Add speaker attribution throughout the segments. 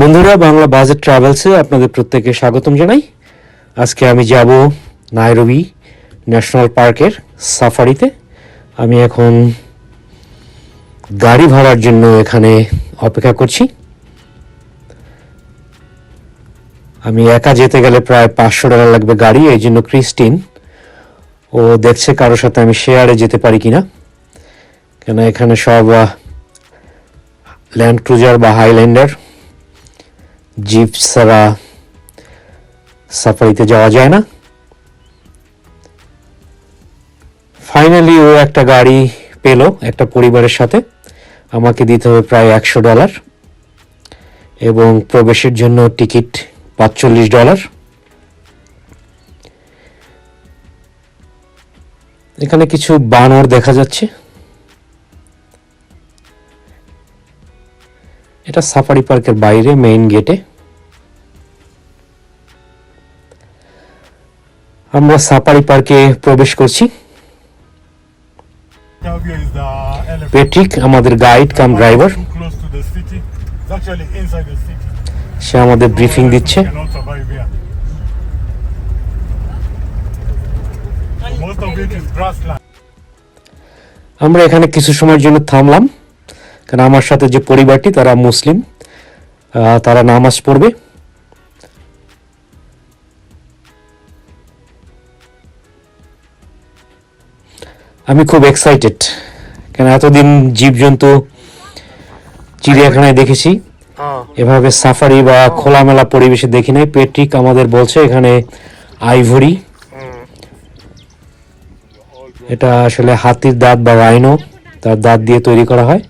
Speaker 1: বন্ধুরা, বাংলা বাজেট ট্রাভেলসে আপনাদের প্রত্যেকে স্বাগতম জানাই। আজকে আমি যাব নাইরবি ন্যাশনাল পার্কের সাফারিতে। আমি এখন গাড়ি ভাড়ার জন্য এখানে অপেক্ষা করছি। আমি একা যেতে গেলে প্রায় পাঁচশো ডলার লাগবে গাড়ি, এই জন্য ক্রিস্টিন। ও দেখছে কারোর সাথে আমি শেয়ারে যেতে পারি কিনা। কেন এখানে সব ল্যান্ড ক্রুজার বা হাইল্যান্ডার। জিপ ছাড়া সাফারিতে যাওয়া যায় না। ফাইনালি ও একটা গাড়ি পেল একটা পরিবারের সাথে। আমাকে দিতে হবে প্রায় একশো ডলার এবং প্রবেশের জন্য টিকিট পাঁচচল্লিশ ডলার। এখানে কিছু বানর দেখা যাচ্ছে। সেটা সাফারি পার্কের বাইরে মেইন গেটে আমরা সাফারি পার্কে প্রবেশ করছি। পেট্রিক আমাদের গাইড কাম ড্রাইভার সে আমাদের ব্রিফিং দিচ্ছে। আমরা এখানে কিছু সময়ের জন্য থামলাম। কারণ আমার সাথে যে পরিবারটি তারা মুসলিম তারা নামাজ পড়বে। আমি খুব এক্সাইটেড কেন এতদিন জীবজন্তু চিড়িয়াখানায় দেখেছি। এভাবে সাফারি বা খোলামেলা পরিবেশে দেখি নাই। পেট্রিক আমাদের বলছে এখানে আইভরি এটা আসলে হাতির দাঁত বা রাইনো তার দাঁত দিয়ে তৈরি করা হয়।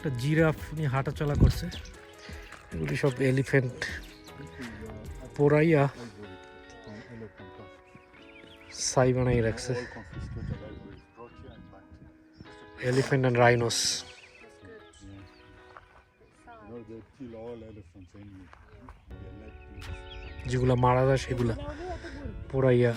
Speaker 1: একটা জিরাফ নিয়ে হাঁটা চলা করছে। এগুলি সব এলিফেন্ট পোড়াইয়া সাই বানাই রাখছে। Elephant and rhinos. যেগুলা মারা যায় সেগুলা পোড়াইয়া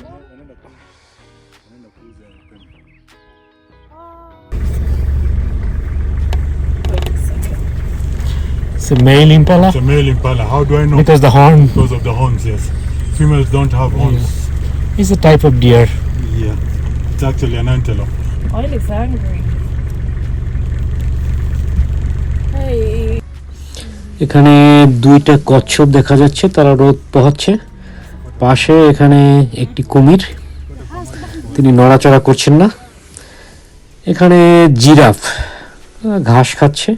Speaker 1: It's a male impala
Speaker 2: It's a male impala. How do I know?
Speaker 1: because the horn
Speaker 2: Because of the horns, yes. Females don't have horns.
Speaker 1: is a type of deer.
Speaker 2: Yeah. It's actually an antelope.
Speaker 3: Oh, he looks angry. Hey.
Speaker 1: এখানে দুইটা কচ্ছপ দেখা যাচ্ছে তারা রোদ পোহাচ্ছে পাশে এখানে একটি কুমির তিনি নড়াচড়া করছেন না এখানে জিরাফ ঘাস খাচ্ছে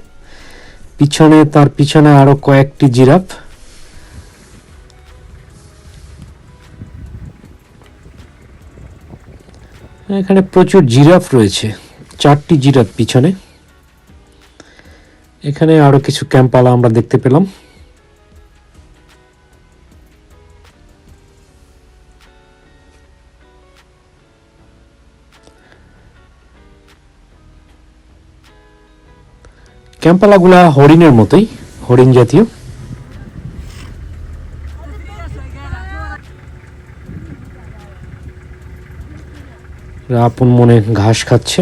Speaker 1: পিছনে, তার পিছনে আরও কয়েকটি জিরাফ। এখানে প্রচুর জিরাফ রয়েছে, চারটি জিরাফ পিছনে। এখানে আরও কিছু ক্যাম্পালা আমরা দেখতে পেলাম। ক্যাম্পালাগুলা হরিণের মতোই, হরিণ জাতীয়। আপন মনে ঘাস খাচ্ছে।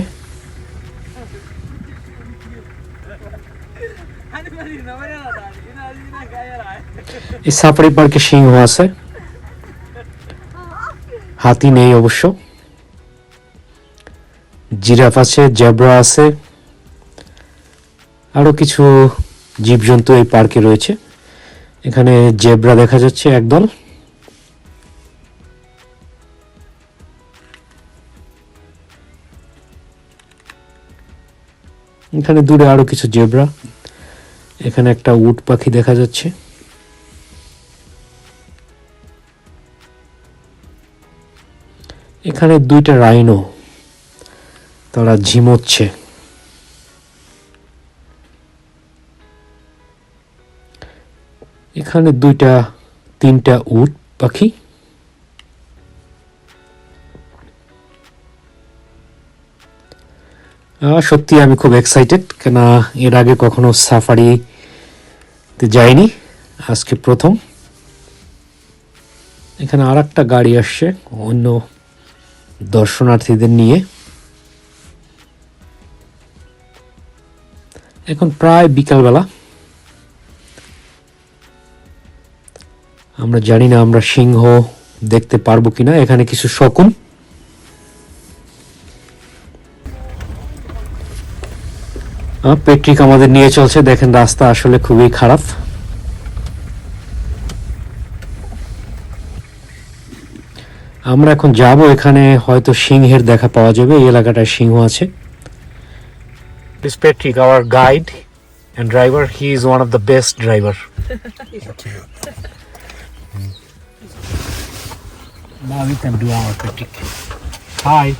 Speaker 1: এই সাফারি পার্কে সিংহ আছে। হাতি নেই অবশ্য। জিরাফ আছে, জেব্রা আছে। আরও কিছু জীবজন্তু এই পার্কে রয়েছে। এখানে জেব্রা দেখা যাচ্ছে একদল। এখানে দূরে আরও কিছু জেব্রা। এখানে একটা উট পাখি দেখা যাচ্ছে। এখানে দুইটা রাইনো। তারা ঝিমোচ্ছে। এখানে দুইটা, তিনটা উট, পাখি। সত্যি আমি খুব এক্সাইটেড কেন এর আগে কখনো সাফারিতে যাইনি। আজকে প্রথম। এখানে আর একটা গাড়ি আসছে, অন্য দর্শনার্থীদের নিয়ে। এখন প্রায় বিকালবেলা। আমরা জানি না আমরা সিংহ দেখতে পারব কিনা এখানে কিছু শকুন। পেট্রিক আমাদের নিয়ে চলছে দেখেন রাস্তা আসলে খুবই খারাপ। আমরা এখন যাব এখানে হয়তো সিংহের দেখা পাওয়া যাবে এই এলাকাটায় সিংহ আছে। Our guide and driver, he is one of the best driver. Now we can do our Patrick. Hi,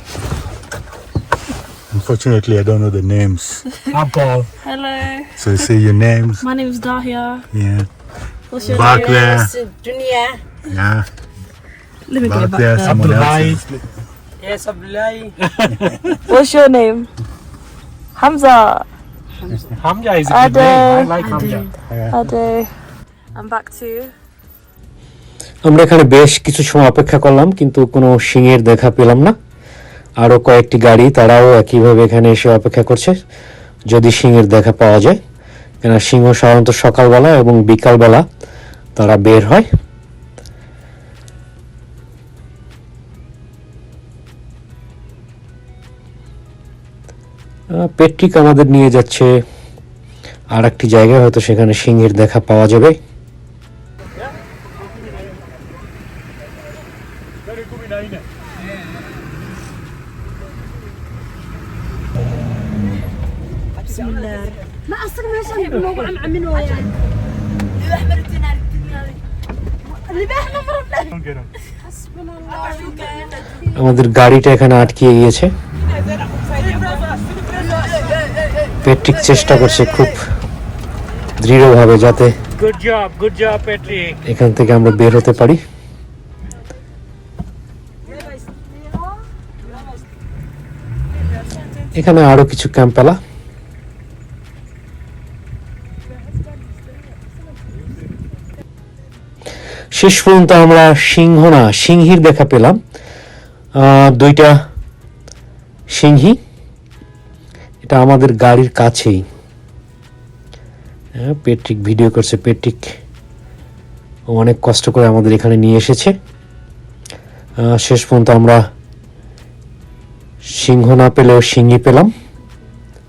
Speaker 2: Unfortunately, I don't know the names.
Speaker 1: I'm Paul.
Speaker 3: Hello.
Speaker 2: So you say your names.
Speaker 3: My name is Dahlia.
Speaker 2: Yeah.
Speaker 3: What's your
Speaker 2: Back
Speaker 3: name?
Speaker 2: there.
Speaker 4: Dunia.
Speaker 2: Yeah.
Speaker 3: Let me go
Speaker 2: Back
Speaker 3: back
Speaker 2: there,
Speaker 3: there.
Speaker 2: someone
Speaker 1: Abdullah.
Speaker 2: else. is-
Speaker 4: Yes, Abdullahi.
Speaker 3: What's your name? Hamza.
Speaker 1: Hamza is
Speaker 3: a good name. I
Speaker 1: like Hamza.
Speaker 3: Ade. I'm back too.
Speaker 1: আমরা এখানে বেশ কিছু সময় অপেক্ষা করলাম, কিন্তু কোনো সিংহের দেখা পেলাম না। আরও কয়েকটি গাড়ি তারাও একইভাবে এখানে এসে অপেক্ষা করছে, যদি সিংহের দেখা পাওয়া যায়। কেন সিংহ সাধারণত সকালবেলা এবং বিকালবেলা তারা বের হয়। পেট্রিক আমাদের নিয়ে যাচ্ছে। আর একটি জায়গায় হয়তো সেখানে সিংহের দেখা পাওয়া যাবে।
Speaker 5: ما اصلا ما شيء الموضوع عم عملوا يعني اللي احمر الدينار الدنيا اللي بيحنا مربنا
Speaker 2: Don't get him.
Speaker 5: حسبنا الله ونعم
Speaker 1: আমাদের গাড়িটা এখানে আটকিয়ে গিয়েছে পেট্রিক চেষ্টা করছে খুব দৃঢ়ভাবে যাতে
Speaker 6: Good job, good job, Patrick.
Speaker 1: এখান থেকে আমরা বের হতে পারি এখানে আরও কিছু ক্যাম্পেলা। শেষ পর্যন্ত আমরা সিংহ না, সিংহীর দেখা পেলাম। দুইটা সিংহী। এটা আমাদের গাড়ির কাছেই। হ্যাঁ পেট্রিক ভিডিও করছে। পেট্রিক অনেক কষ্ট করে আমাদের এখানে নিয়ে এসেছে। শেষ পর্যন্ত আমরা সিংহ না পেলেও সিংহী পেলাম।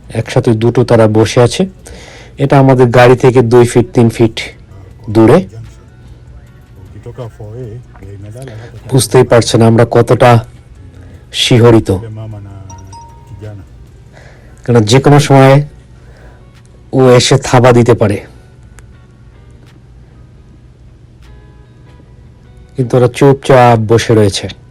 Speaker 1: একসাথে দুটো তারা বসে আছে। এটা আমাদের গাড়ি থেকে দুই ফিট, তিন ফিট দূরে। বুঝতেই পারছেন আমরা কতটা শিহরিত। কারণ যে কোনো সময় ও এসে থাবা দিতে পারে। কিন্তু ওরা চুপচাপ বসে রয়েছে।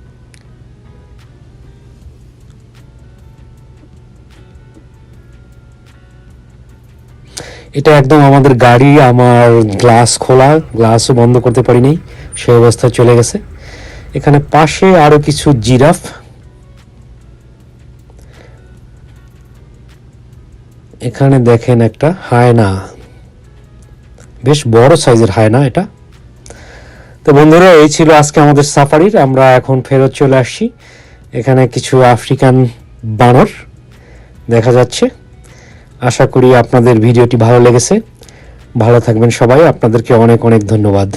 Speaker 1: এটা একদম আমাদের গাড়ি, আমার গ্লাস খোলা গ্লাসও বন্ধ করতে পারিনি, সে অবস্থায় চলে গেছে। এখানে পাশে আরও কিছু জিরাফ। এখানে দেখেন একটা হায়না। বেশ বড় সাইজের হায়না এটা। তো বন্ধুরা, এই ছিল আজকে আমাদের সাফারির। আমরা এখন ফেরত চলে আসছি। এখানে কিছু আফ্রিকান বানর দেখা যাচ্ছে। আশা করি আপনাদের ভিডিওটি ভালো লেগেছে। ভালো থাকবেন সবাই। আপনাদেরকে অনেক অনেক ধন্যবাদ।